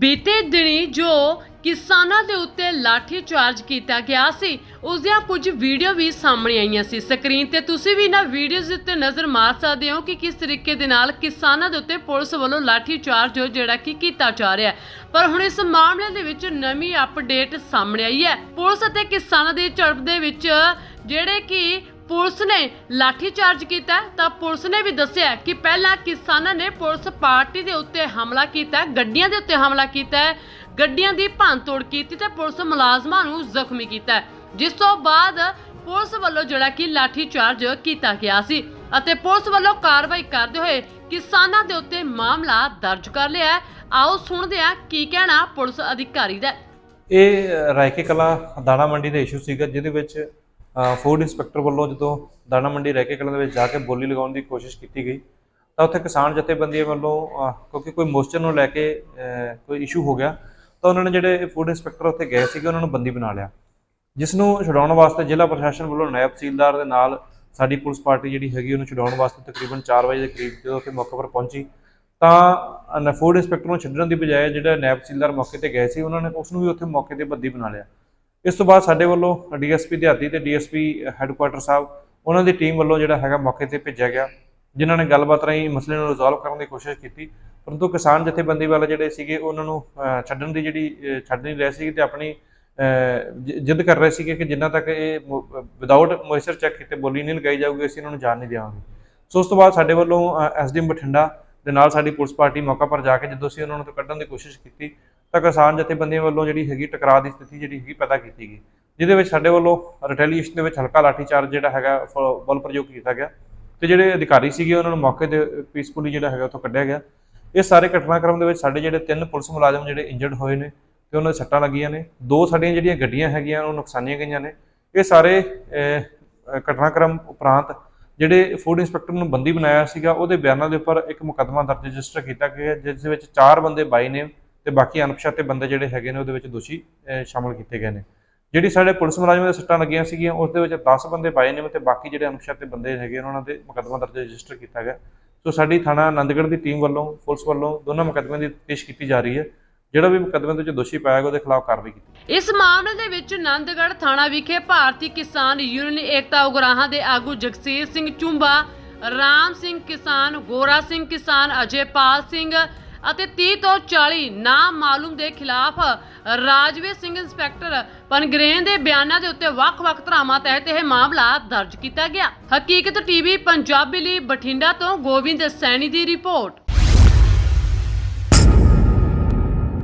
ਬੀਤੇ ਦਿਨੀ ਜੋ ਕਿਸਾਨਾਂ ਦੇ ਉੱਤੇ ਲਾਠੀ ਚਾਰਜ ਕੀਤਾ ਗਿਆ ਸੀ, ਉਸ ਦੀਆਂ ਕੁਝ ਵੀਡੀਓ ਵੀ ਸਾਹਮਣੇ ਆਈਆਂ ਸੀ ਸਕਰੀਨ ਤੇ। ਤੁਸੀਂ ਵੀ ਇਹਨਾਂ ਵੀਡੀਓਜ਼ ਉੱਤੇ ਨਜ਼ਰ ਮਾਰ ਸਕਦੇ ਹੋ ਕਿ ਕਿਸ ਤਰੀਕੇ ਦੇ ਨਾਲ ਕਿਸਾਨਾਂ ਦੇ ਉੱਤੇ ਪੁਲਿਸ ਵੱਲੋਂ ਲਾਠੀ ਚਾਰਜ ਜਿਹੜਾ ਕਿ ਕੀਤਾ ਜਾ ਰਿਹਾ ਪਰ ਹੁਣ ਇਸ ਮਾਮਲੇ ਦੇ ਵਿੱਚ ਨਵੀਂ ਅਪਡੇਟ ਸਾਹਮਣੇ ਆਈ ਹੈ। ਪੁਲਿਸ ਅਤੇ ਕਿਸਾਨਾਂ ਦੀ ਝੜਪ ਦੇ ਵਿੱਚ ਜਿਹੜੇ ਕਿ ਪੁਲਿਸ ਨੇ ਲਾਠੀ ਕੀਤਾ ਤਾਂ ਪੁਲਿਸ ਨੇ ਵੀ ਦੱਸਿਆ ਕਿ ਪਹਿਲਾਂ ਕਿਸਾਨਾਂ ਨੇ ਪੁਲਿਸ ਪਾਰਟੀ ਦੇ ਉੱਤੇ ਹਮਲਾ ਕੀਤਾ ਗੱਡੀਆਂ ਦੇ ਉੱਤੇ ਹਮਲਾ ਕੀਤਾ ਗੱਡੀਆਂ ਦੀ ਭੰਨਤੋੜ ਕੀਤੀ ਤੇ ਪੁਲਿਸ ਮੁਲਾਜ਼ਮਾਂ ਨੂੰ ਜ਼ਖਮੀ ਕੀਤਾ ਜਿਸ ਤੋਂ ਬਾਅਦ ਪੁਲਿਸ ਵੱਲੋਂ ਜਿਹੜਾ ਕਿ ਲਾਠੀ ਕੀਤਾ ਗਿਆ ਸੀ ਅਤੇ ਪੁਲਿਸ ਵੱਲੋਂ ਕਾਰਵਾਈ ਕਰਦੇ ਹੋਏ ਕਿਸਾਨਾਂ ਦੇ ਉੱਤੇ ਮਾਮਲਾ ਦਰਜ ਕਰ ਲਿਆ ਆਓ ਸੁਣਦੇ ਹਾਂ ਕੀ ਕਹਿਣਾ ਪੁਲਿਸ ਅਧਿਕਾਰੀ ਦਾ ਇਹ ਰਾਇਕੇ ਕਲਾ ਦਾਣਾ ਮੰਡੀ ਦਾ ਇਸ਼ੂ ਸੀਗਾ, ਜਿਹਦੇ ਵਿੱਚ ਫੂਡ ਇੰਸਪੈਕਟਰ ਵੱਲੋਂ ਜਦੋਂ ਦਾਣਾ ਮੰਡੀ ਰਹਿ ਕੇ ਕਲਾ ਦੇ ਵਿੱਚ ਜਾ ਕੇ ਬੋਲੀ ਲਗਾਉਣ ਦੀ ਕੋਸ਼ਿਸ਼ ਕੀਤੀ ਗਈ, ਤਾਂ ਉੱਥੇ ਕਿਸਾਨ ਜਥੇਬੰਦੀਆਂ ਵੱਲੋਂ ਕਿਉਂਕਿ ਕੋਈ ਮੋਸਚਰ ਨੂੰ ਲੈ ਕੇ ਕੋਈ ਇਸ਼ੂ ਹੋ ਗਿਆ, ਤਾਂ ਉਹਨਾਂ ਨੇ ਜਿਹੜੇ ਫੂਡ ਇੰਸਪੈਕਟਰ ਉੱਥੇ ਗਏ ਸੀਗੇ, ਉਹਨਾਂ ਨੂੰ ਬੰਦੀ ਬਣਾ ਲਿਆ। ਜਿਸ ਨੂੰ ਛੁਡਾਉਣ ਵਾਸਤੇ ਜ਼ਿਲ੍ਹਾ ਪ੍ਰਸ਼ਾਸਨ ਵੱਲੋਂ ਨਾਇਬ ਤਹਿਸੀਲਦਾਰ ਦੇ ਨਾਲ ਸਾਡੀ ਪੁਲਿਸ ਪਾਰਟੀ ਜਿਹੜੀ ਹੈਗੀ, ਉਹਨੂੰ ਛੁਡਾਉਣ ਵਾਸਤੇ ਤਕਰੀਬਨ 4 ਵਜੇ ਦੇ ਕਰੀਬ ਜਦੋਂ ਉੱਥੇ ਮੌਕੇ ਪਰ ਪਹੁੰਚੀ, ਤਾਂ ਫੂਡ ਇੰਸਪੈਕਟਰ ਨੂੰ ਛੱਡਣ ਦੀ ਬਜਾਏ ਜਿਹੜਾ ਨਾਇਬ ਤਹਿਸੀਲਦਾਰ ਮੌਕੇ ਤੇ ਗਏ ਸੀ, ਉਹਨਾਂ ਨੇ ਉਸ ਨੂੰ ਵੀ ਉੱਥੇ ਮੌਕੇ ਤੇ ਬੰਦੀ ਬਣਾ ਲਿਆ। ਇਸ ਤੋਂ ਬਾਅਦ ਸਾਡੇ ਵੱਲੋਂ ਡੀਐਸਪੀ ਦਿਹਾਤੀ ਤੇ ਡੀਐਸਪੀ ਹੈੱਡਕੁਆਟਰ ਸਾਹਿਬ, ਉਹਨਾਂ ਦੀ ਟੀਮ ਵੱਲੋਂ ਜਿਹੜਾ ਹੈਗਾ ਮੌਕੇ ਤੇ ਭੇਜਿਆ ਗਿਆ, ਜਿਨ੍ਹਾਂ ਨੇ ਗੱਲਬਾਤ ਰਾਹੀਂ ਮਸਲੇ ਨੂੰ ਰਿਜ਼ੋਲਵ ਕਰਨ ਦੀ ਕੋਸ਼ਿਸ਼ ਕੀਤੀ। ਪਰੰਤੂ ਕਿਸਾਨ ਜਥੇਬੰਦੀ ਵਾਲੇ ਜਿਹੜੇ ਸੀਗੇ, ਉਹਨਾਂ ਨੂੰ ਛੱਡਣ ਦੀ ਜਿਹੜੀ ਛੱਡ ਨਹੀਂ ਰਹੇ ਸੀ ਤੇ ਆਪਣੀ ਜਿੱਦ ਕਰ ਰਹੇ ਸੀਗੇ ਕਿ ਜਿੰਨਾ ਤੱਕ ਇਹ ਵਿਦਆਊਟ ਮੋਇਸਚਰ ਚੈੱਕ ਕੀਤੇ ਬੋਲੀ ਨਹੀਂ ਲਗਾਈ ਜਾਊਗੀ, ਅਸੀਂ ਇਹਨਾਂ ਨੂੰ ਜਾਣ ਨਹੀਂ ਦੇਵਾਂਗੇ। ਸੋ ਉਸ ਤੋਂ ਬਾਅਦ ਸਾਡੇ ਵੱਲੋਂ ਐਸਡੀਐਮ ਬਠਿੰਡਾ ਦੇ ਨਾਲ ਸਾਡੀ ਪੁਲਿਸ ਪਾਰਟੀ ਮੌਕਾ ਪਰ ਜਾ ਕੇ ਜਦੋਂ ਅਸੀਂ ਉਹਨਾਂ ਨੂੰ ਤੋਂ ਕੱਢਣ ਦੀ ਕੋਸ਼ਿਸ਼ ਕੀਤੀ ਤਾਂ ਕਿਸਾਨ ਜਥੇਬੰਦੀਆਂ ਵੱਲੋਂ ਜਿਹੜੀ ਹੈਗੀ ਟਕਰਾਅ ਦੀ ਸਥਿਤੀ ਜਿਹੜੀ ਹੈਗੀ ਪੈਦਾ ਕੀਤੀ ਗਈ। ਜਿਹਦੇ ਵਿੱਚ ਸਾਡੇ ਵੱਲੋਂ ਰਿਟੈਲੀਏਸ਼ਨ ਦੇ ਵਿੱਚ ਹਲਕਾ ਲਾਠੀਚਾਰਜ ਜਿਹੜਾ ਹੈਗਾ, ਫ- ਬਲ ਪ੍ਰਯੋਗ ਕੀਤਾ ਗਿਆ ਤੇ ਜਿਹੜੇ ਅਧਿਕਾਰੀ ਸੀਗੇ ਉਹਨਾਂ ਨੂੰ ਮੌਕੇ ਤੇ ਪੀਸਫੁਲੀ ਜਿਹੜਾ ਹੈਗਾ ਉੱਥੋਂ ਕੱਢਿਆ ਗਿਆ। ਇਹ ਸਾਰੇ ਘਟਨਾਕ੍ਰਮ ਦੇ ਵਿੱਚ ਸਾਡੇ ਜਿਹੜੇ ਤਿੰਨ ਪੁਲਿਸ ਮੁਲਾਜ਼ਮ ਜਿਹੜੇ ਇੰਜਰਡ ਹੋਏ ਨੇ ਤੇ ਉਹਨਾਂ ਦੇ ਸੱਟਾਂ ਲੱਗੀਆਂ ਨੇ। ਦੋ ਸਾਡੀਆਂ ਜਿਹੜੀਆਂ ਗੱਡੀਆਂ ਹੈਗੀਆਂ, ਉਹ ਨੁਕਸਾਨੀਆਂ ਗਈਆਂ ਨੇ। ਇਹ ਸਾਰੇ ਘਟਨਾਕ੍ਰਮ ਉਪਰੰਤ ਜਿਹੜੇ ਫੂਡ ਇੰਸਪੈਕਟਰ ਨੂੰ ਬੰਦੀ ਬਣਾਇਆ ਸੀਗਾ, ਉਹਦੇ ਬਿਆਨਾਂ ਦੇ ਉੱਪਰ ਇੱਕ ਮੁਕੱਦਮਾ ਦਰਜ ਰਜਿਸਟਰ ਕੀਤਾ ਗਿਆ, ਜਿਸ ਦੇ ਵਿੱਚ ਚਾਰ ਬੰਦੇ ਬਾਈ ਨੇ ਤੇ ਬਾਕੀ ਅਣਪਛਾਤੇ ਬੰਦੇ ਜਿਹੜੇ ਹੈਗੇ ਨੇ ਉਹਦੇ ਵਿੱਚ ਦੋਸ਼ੀ ਸ਼ਾਮਲ ਕੀਤੇ ਗਏ ਨੇ। ਜਿਹੜੀ ਸਾਡੇ ਪੁਲਿਸ ਮੁਲਾਜ਼ਮਾਂ ਦੇ ਸੱਟਾਂ ਲੱਗੀਆਂ ਸੀਗੀਆਂ, ਉਸ ਦੇ ਵਿੱਚ 10 ਬੰਦੇ ਬਾਈ ਨੇ, ਤੇ ਬਾਕੀ ਜਿਹੜੇ ਅਣਪਛਾਤੇ ਬੰਦੇ ਹੈਗੇ ਉਹਨਾਂ ਦੇ ਮੁਕੱਦਮਾ ਦਰਜ ਰਜਿਸਟਰ ਕੀਤਾ ਗਿਆ। ਸੋ ਸਾਡੀ ਥਾਣਾ ਆਨੰਦਗੜ੍ਹ ਦੀ ਟੀਮ ਵੱਲੋਂ, ਪੁਲਿਸ ਵੱਲੋਂ ਦੋਨਾਂ ਮੁਕੱਦਮਿਆਂ ਦੀ ਤਫਤੀਸ਼ ਕੀਤੀ ਜਾ ਰਹੀ ਹੈ। ਜਿਹੜਾ ਵੀ ਮੁਕੱਦਮੇ ਦੇ ਵਿੱਚ ਦੋਸ਼ੀ ਪਾਇਆ ਗਿਆ, ਉਹਦੇ ਖਿਲਾਫ ਕਾਰਵਾਈ ਕੀਤੀ ਇਸ ਮਾਮਲੇ ਦੇ ਵਿੱਚ ਨੰਦਗੜ੍ਹ ਥਾਣਾ ਵਿਖੇ ਭਾਰਤੀ ਕਿਸਾਨ ਯੂਨੀਅਨ ਏਕਤਾ ਉਗਰਾਹਾਂ ਦੇ ਆਗੂ ਜਗਸੀਰ ਸਿੰਘ ਚੁੰਬਾ, ਰਾਮ ਸਿੰਘ ਕਿਸਾਨ, ਗੋਰਾ ਸਿੰਘ ਕਿਸਾਨ, ਅਜੇਪਾਲ ਸਿੰਘ ਅਤੇ 30 ਤੋਂ 40 ਨਾਮ ਮਾਲੂਮ ਦੇ ਖਿਲਾਫ ਰਾਜਵੀਰ ਸਿੰਘ ਇੰਸਪੈਕਟਰ ਪਨਗਰੇਨ ਦੇ ਬਿਆਨਾਂ ਦੇ ਉੱਤੇ ਵੱਖ-ਵੱਖ ਧਰਾਵਾਂ ਤਹਿਤ ਇਹ ਮਾਮਲਾ ਦਰਜ ਕੀਤਾ ਗਿਆ। ਹਕੀਕਤ ਟੀਵੀ, ਪੰਜਾਬੀ ਲਈ ਬਠਿੰਡਾ ਤੋਂ ਗੋਬਿੰਦ ਸੈਣੀ ਦੀ ਰਿਪੋਰਟ।